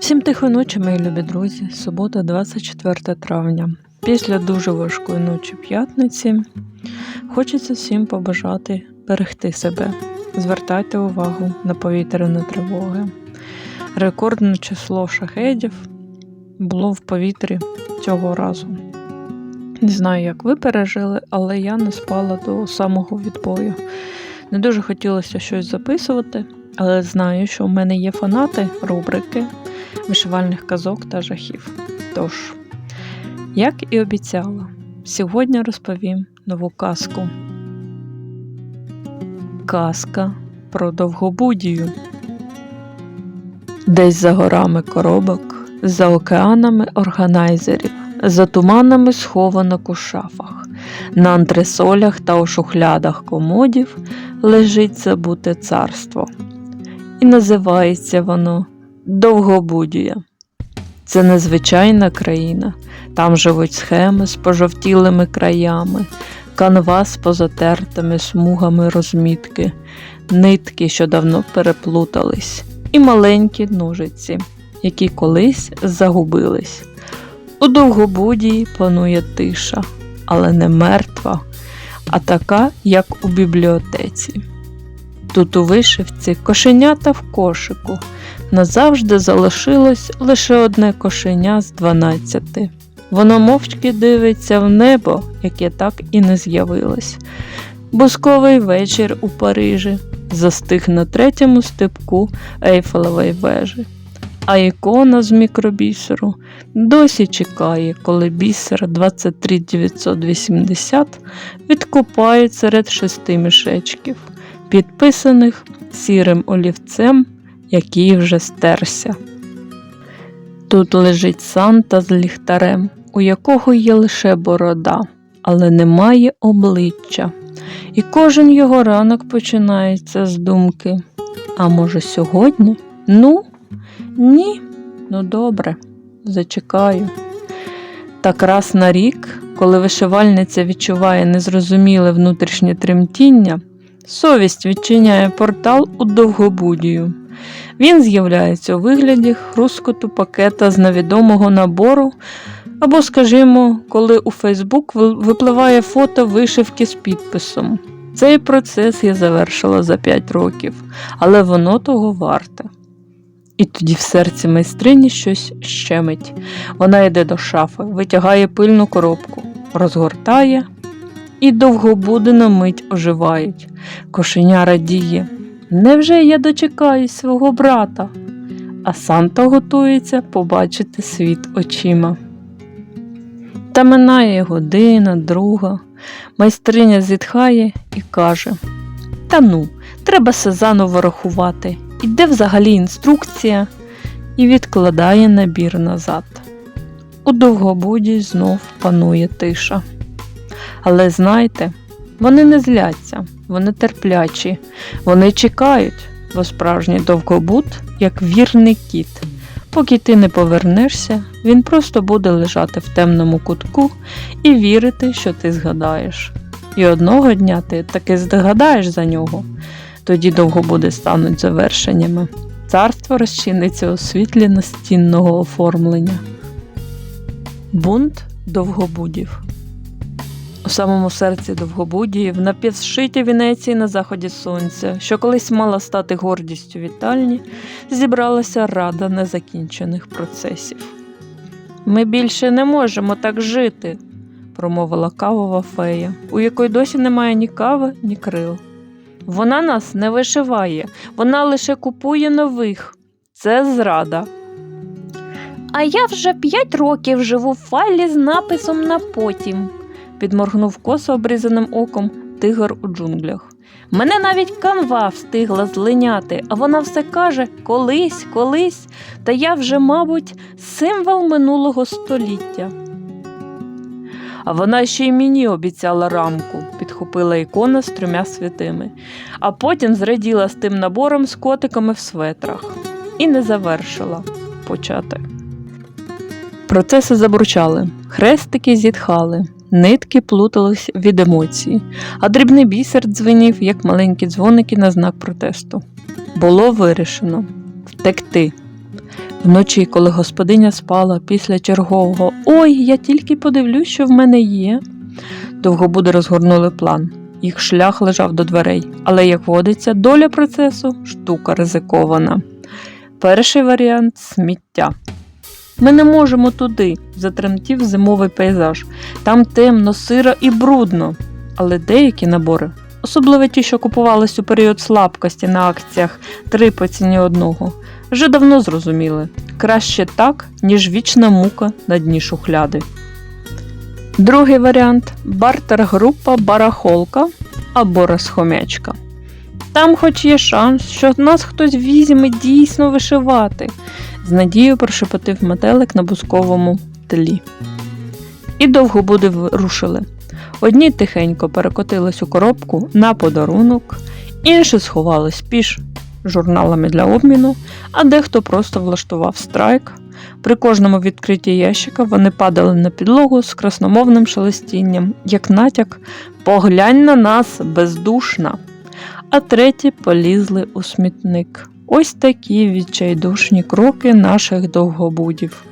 Всім тихої ночі, мої любі друзі. Субота, 24 травня. Після дуже важкої ночі п'ятниці хочеться всім побажати берегти себе. Звертайте увагу на повітряні тривоги. Рекордне число шахедів було в повітрі цього разу. Не знаю, як ви пережили, але я не спала до самого відбою. Не дуже хотілося щось записувати, але знаю, що у мене є фанати рубрики вишивальних казок та жахів. Тож, як і обіцяла, сьогодні розповім нову казку. Казка про довгобудію. Десь за горами коробок, за океанами органайзерів, за туманами схованок у шафах, на антресолях та у шухлядах комодів лежить забуте царство. І називається воно Довгобудія. Це незвичайна країна. Там живуть схеми з пожовтілими краями, канва з позатертими смугами розмітки, нитки, що давно переплутались, і маленькі ножиці, які колись загубились. У Довгобудії панує тиша, але не мертва, а така, як у бібліотеці. Тут у вишивці кошенята в кошику. Назавжди залишилось лише одне кошеня з дванадцяти. Воно мовчки дивиться в небо, яке так і не з'явилось. Бусковий вечір у Парижі застиг на третьому степку Ейфелевої вежі. А ікона з мікробісеру досі чекає, коли бісер 23980 відкопають серед шести мішечків, підписаних сірим олівцем який вже стерся. Тут лежить Санта з ліхтарем, у якого є лише борода, але немає обличчя. І кожен його ранок починається з думки. А може, сьогодні? Ну, ні, ну добре, зачекаю. Так раз на рік, коли вишивальниця відчуває незрозуміле внутрішнє тремтіння, совість відчиняє портал у довгобудію. Він з'являється у вигляді хрускоту пакета з невідомого набору, або, скажімо, коли у Фейсбук випливає фото вишивки з підписом. Цей процес я завершила за 5 років, але воно того варте. І тоді в серці майстрині щось щемить. Вона йде до шафи, витягає пильну коробку, розгортає і довгобуди на мить оживають. Кошеня радіє. Невже я дочекаюсь свого брата? А Санта готується побачити світ очима. Та минає година, друга. Майстриня зітхає і каже: Та ну, треба все заново рахувати. І де взагалі інструкція? І відкладає набір назад. У довгобуді знов панує тиша. Але знайте, вони не зляться, вони терплячі, вони чекають, бо справжній довгобут, як вірний кіт. Поки ти не повернешся, він просто буде лежати в темному кутку і вірити, що ти згадаєш. І одного дня ти таки здогадаєш за нього, тоді довгобуди стануть завершеннями. Царство розчиниться у світлі настінного оформлення. Бунт довгобудів у самому серці Довгобудії, в напівшитій Венеції на заході сонця, що колись мала стати гордістю вітальні, зібралася рада незакінчених процесів. Ми більше не можемо так жити, промовила кавова фея, у якої досі немає ні кави, ні крил. Вона нас не вишиває, вона лише купує нових. Це зрада. А я вже п'ять років живу в файлі з написом на потім підморгнув косо обрізаним оком тигр у джунглях. Мене навіть канва встигла злиняти, а вона все каже колись, колись, та я вже, мабуть, символ минулого століття. А вона ще й мені обіцяла рамку, підхопила ікона з трьома святими, а потім зраділа з тим набором з котиками в светрах і не завершила почати. Процеси забручали, хрестики зітхали. Нитки плутались від емоцій, а дрібний бісер дзвенів, як маленькі дзвоники на знак протесту. Було вирішено втекти. Вночі, коли господиня спала після чергового Ой, я тільки подивлюсь, що в мене є. Довгобуди розгорнули план. Їх шлях лежав до дверей, але, як водиться, доля процесу штука ризикована. Перший варіант сміття. Ми не можемо туди, затремтів зимовий пейзаж. Там темно, сиро і брудно. Але деякі набори, особливо ті, що купувались у період слабкості на акціях три по ціні одного, вже давно зрозуміли краще так, ніж вічна мука на дні шухляди. Другий варіант бартер-група барахолка або розхомячка. Там хоч є шанс, що нас хтось візьме дійсно вишивати, з надією прошепотив метелик на бусковому тлі. І довго буде рушили. Одні тихенько перекотились у коробку на подарунок, інші сховались піш журналами для обміну, а дехто просто влаштував страйк. При кожному відкритті ящика вони падали на підлогу з красномовним шелестінням, як натяк Поглянь на нас, бездушна. А треті полізли у смітник. Ось такі відчайдушні кроки наших довгобудів.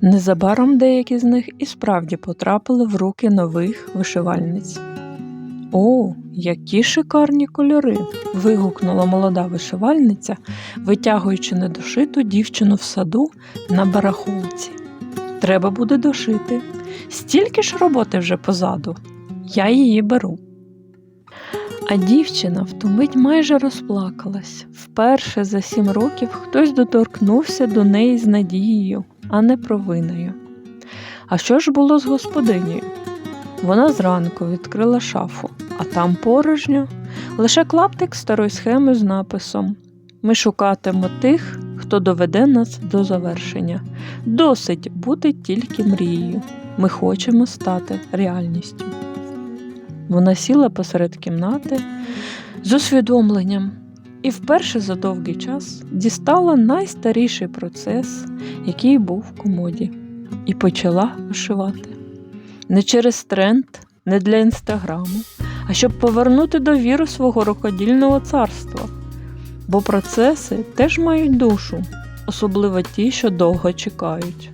Незабаром деякі з них і справді потрапили в руки нових вишивальниць. О, які шикарні кольори! вигукнула молода вишивальниця, витягуючи недошиту дівчину в саду на барахолці. Треба буде дошити. Стільки ж роботи вже позаду. Я її беру. А дівчина в ту мить майже розплакалась. Вперше за сім років хтось доторкнувся до неї з надією, а не провиною. А що ж було з господинею? Вона зранку відкрила шафу, а там порожньо лише клаптик старої схеми з написом Ми шукатимо тих, хто доведе нас до завершення. Досить бути тільки мрією. Ми хочемо стати реальністю. Вона сіла посеред кімнати з усвідомленням і вперше за довгий час дістала найстаріший процес, який був в комоді, і почала вишивати. Не через тренд, не для інстаграму, а щоб повернути довіру свого рукодільного царства. Бо процеси теж мають душу, особливо ті, що довго чекають.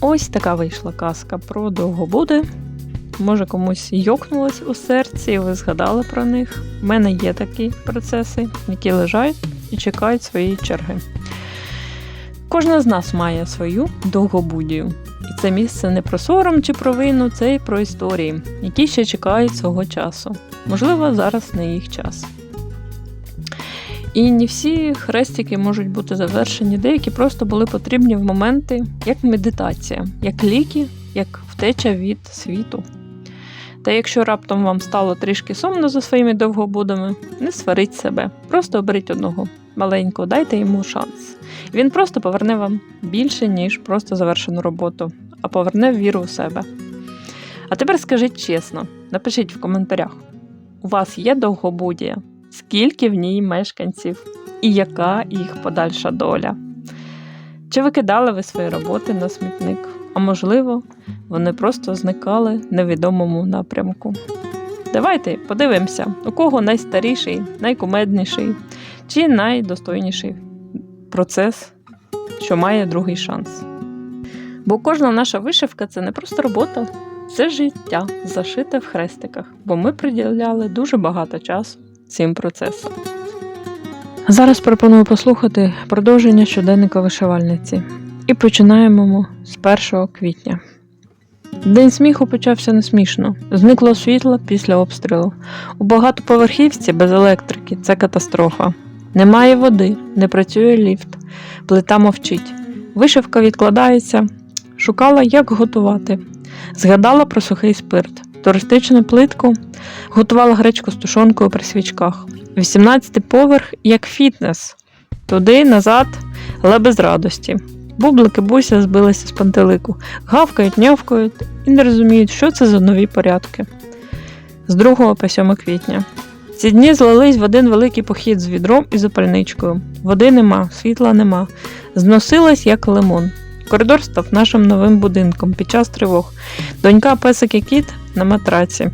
Ось така вийшла казка про довгобуди. Може, комусь йокнулось у серці, і ви згадали про них. У мене є такі процеси, які лежать і чекають своєї черги. Кожна з нас має свою довгобудію. І це місце не про сором чи провину, це і про історії, які ще чекають свого часу. Можливо, зараз не їх час. І не всі хрестики можуть бути завершені, деякі просто були потрібні в моменти як медитація, як ліки, як втеча від світу. Та якщо раптом вам стало трішки сумно за своїми довгобудами, не сваріть себе, просто оберіть одного маленького, дайте йому шанс. Він просто поверне вам більше, ніж просто завершену роботу, а поверне віру у себе. А тепер скажіть чесно, напишіть в коментарях: у вас є довгобудія? Скільки в ній мешканців і яка їх подальша доля? Чи викидали ви свої роботи на смітник? А можливо, вони просто зникали невідомому напрямку. Давайте подивимося, у кого найстаріший, найкумедніший чи найдостойніший процес, що має другий шанс. Бо кожна наша вишивка це не просто робота, це життя, зашите в хрестиках, бо ми приділяли дуже багато часу цим процесам. Зараз пропоную послухати продовження щоденника вишивальниці. І починаємо з 1 квітня. День сміху почався несмішно. Зникло світло після обстрілу. У багатоповерхівці без електрики це катастрофа. Немає води, не працює ліфт, плита мовчить. Вишивка відкладається, шукала, як готувати. Згадала про сухий спирт, туристичну плитку, готувала гречку з тушонкою при свічках. 18 поверх як фітнес. Туди, назад, але без радості. Бублики буся збилися з пантелику, гавкають, нявкають і не розуміють, що це за нові порядки. З 2 по 7 квітня. Ці дні злились в один великий похід з відром і запальничкою. Води нема, світла нема. Зносилась, як лимон. Коридор став нашим новим будинком під час тривог. Донька песик і кіт на матраці.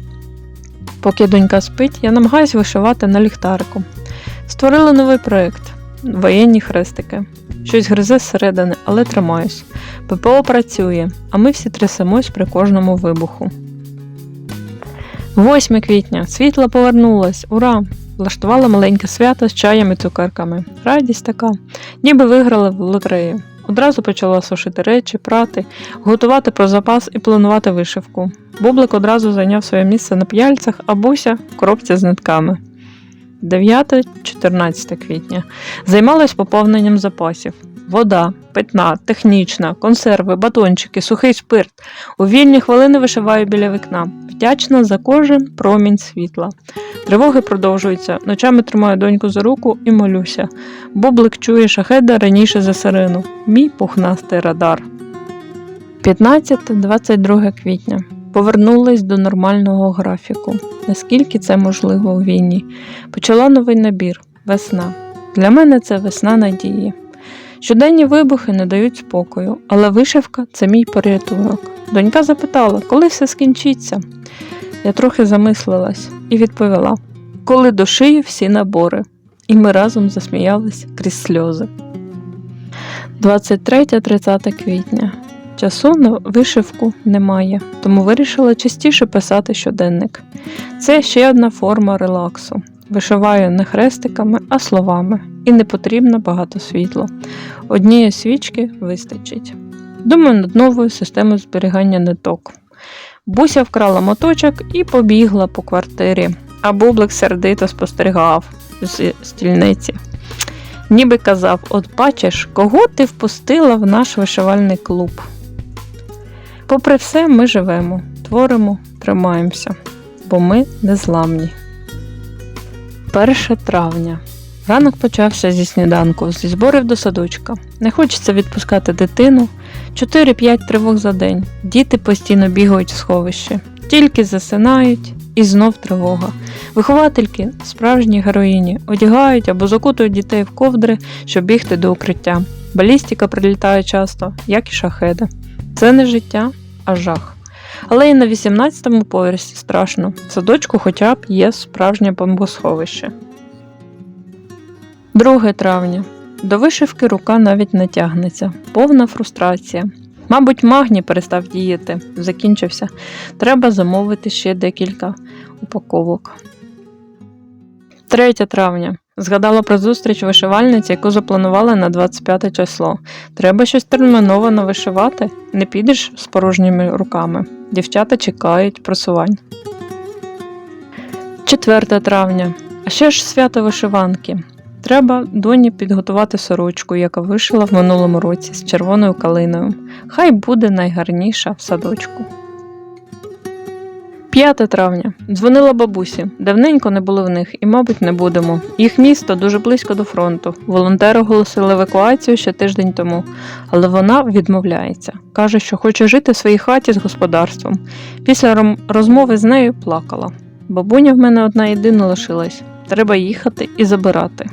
Поки донька спить, я намагаюся вишивати на ліхтарику. Створила новий проєкт воєнні хрестики. Щось гризе зсередини, але тримаюсь. ППО працює, а ми всі трясемось при кожному вибуху. 8 квітня. Світло повернулось. Ура! Влаштувала маленьке свято з чаєм і цукерками. Радість така, ніби виграли в лотерею. Одразу почала сушити речі, прати, готувати про запас і планувати вишивку. Бублик одразу зайняв своє місце на п'яльцях, а Буся в коробці з нитками. 9-14 квітня. Займалась поповненням запасів. Вода, питна, технічна, консерви, батончики, сухий спирт. У вільні хвилини вишиваю біля вікна. Вдячна за кожен промінь світла. Тривоги продовжуються. Ночами тримаю доньку за руку і молюся. Бублик чує шахеда раніше за сирену. Мій пухнастий радар. 15-22 квітня. Повернулась до нормального графіку. Наскільки це можливо у війні? Почала новий набір весна. Для мене це весна надії. Щоденні вибухи не дають спокою, але вишивка це мій порятунок. Донька запитала, коли все скінчиться. Я трохи замислилась і відповіла: коли дошию всі набори. І ми разом засміялись крізь сльози. 23-30 квітня. Часу на вишивку немає, тому вирішила частіше писати щоденник. Це ще одна форма релаксу. Вишиваю не хрестиками, а словами, і не потрібно багато світла. Однієї свічки вистачить. Думаю над новою системою зберігання ниток. Буся вкрала моточок і побігла по квартирі, а бублик сердито спостерігав з стільниці. Ніби казав: от бачиш, кого ти впустила в наш вишивальний клуб. Попри все, ми живемо, творимо, тримаємося, бо ми незламні. 1 травня. Ранок почався зі сніданку, зі зборів до садочка. Не хочеться відпускати дитину. 4-5 тривог за день. Діти постійно бігають в сховище, тільки засинають і знов тривога. Виховательки, справжні героїні, одягають або закутують дітей в ковдри, щоб бігти до укриття. Балістика прилітає часто, як і шахеди. Це не життя, а жах. Але і на 18-му поверсі страшно. В садочку хоча б є справжнє бомбосховище. 2 травня. До вишивки рука навіть не тягнеться. Повна фрустрація. Мабуть, магній перестав діяти, закінчився. Треба замовити ще декілька упаковок. 3 травня. Згадала про зустріч вишивальниці, яку запланували на 25 число. Треба щось терміново навишивати. Не підеш з порожніми руками. Дівчата чекають просувань. 4 травня. А ще ж свято вишиванки. Треба доні підготувати сорочку, яка вишила в минулому році з червоною калиною. Хай буде найгарніша в садочку. 5 травня. Дзвонила бабусі. Давненько не були в них і, мабуть, не будемо. Їх місто дуже близько до фронту. Волонтери оголосили евакуацію ще тиждень тому, але вона відмовляється. Каже, що хоче жити в своїй хаті з господарством. Після розмови з нею плакала. Бабуня в мене одна єдина лишилась. Треба їхати і забирати.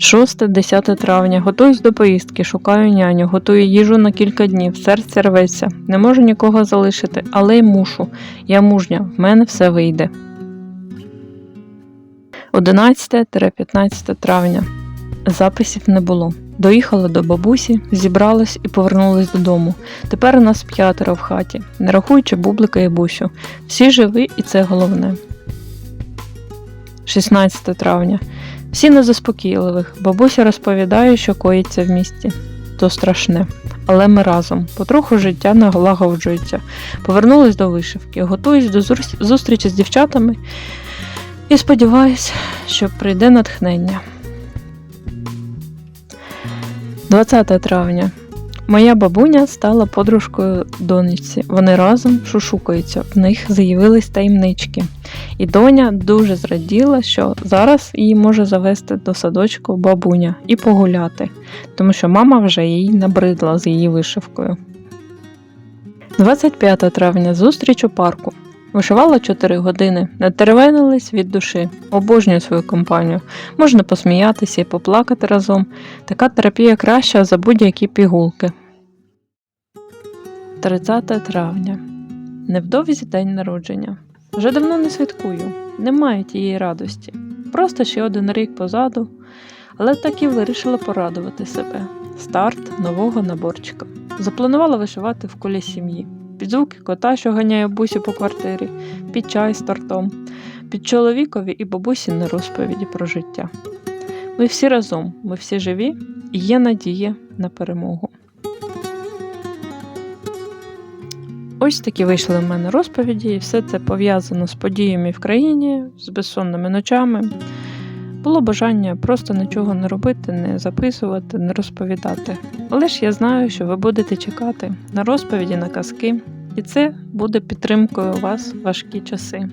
6-10 травня. Готуюсь до поїздки, шукаю няню, готую їжу на кілька днів, серце рветься. Не можу нікого залишити, але й мушу. Я мужня, в мене все вийде. 11-15 травня. Записів не було. Доїхала до бабусі, зібралась і повернулась додому. Тепер у нас п'ятеро в хаті, не рахуючи бублика і бусю. Всі живі, і це головне. 16 травня. Всі на заспокійливих. Бабуся розповідає, що коїться в місті. То страшне. Але ми разом. Потроху життя налагоджується. Повернулись до вишивки, готуюсь до зустрічі з дівчатами і сподіваюся, що прийде натхнення. 20 травня. Моя бабуня стала подружкою донечці. Вони разом шушукаються, в них з'явились таємнички. І доня дуже зраділа, що зараз її може завести до садочку бабуня і погуляти, тому що мама вже їй набридла з її вишивкою. 25 травня зустріч у парку. Вишивала 4 години, натервенились від душі, обожнюю свою компанію. Можна посміятися і поплакати разом. Така терапія краща за будь-які пігулки. 30 травня. Невдовзі день народження. Вже давно не святкую, немає тієї радості. Просто ще один рік позаду, але так і вирішила порадувати себе. Старт нового наборчика. Запланувала вишивати в колі сім'ї. Під звуки кота, що ганяє бусі по квартирі, під чай з тортом, під чоловікові і бабусі на розповіді про життя. Ми всі разом, ми всі живі, і є надія на перемогу. Ось такі вийшли в мене розповіді, і все це пов'язано з подіями в країні, з безсонними ночами. Було бажання просто нічого не робити, не записувати, не розповідати. Але ж я знаю, що ви будете чекати на розповіді, на казки, і це буде підтримкою вас в важкі часи.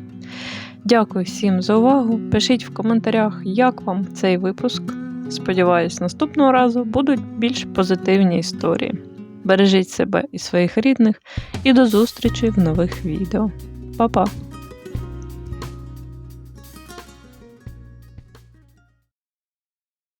Дякую всім за увагу. Пишіть в коментарях, як вам цей випуск. Сподіваюсь, наступного разу будуть більш позитивні історії. Бережіть себе і своїх рідних, і до зустрічі в нових відео. Па-па!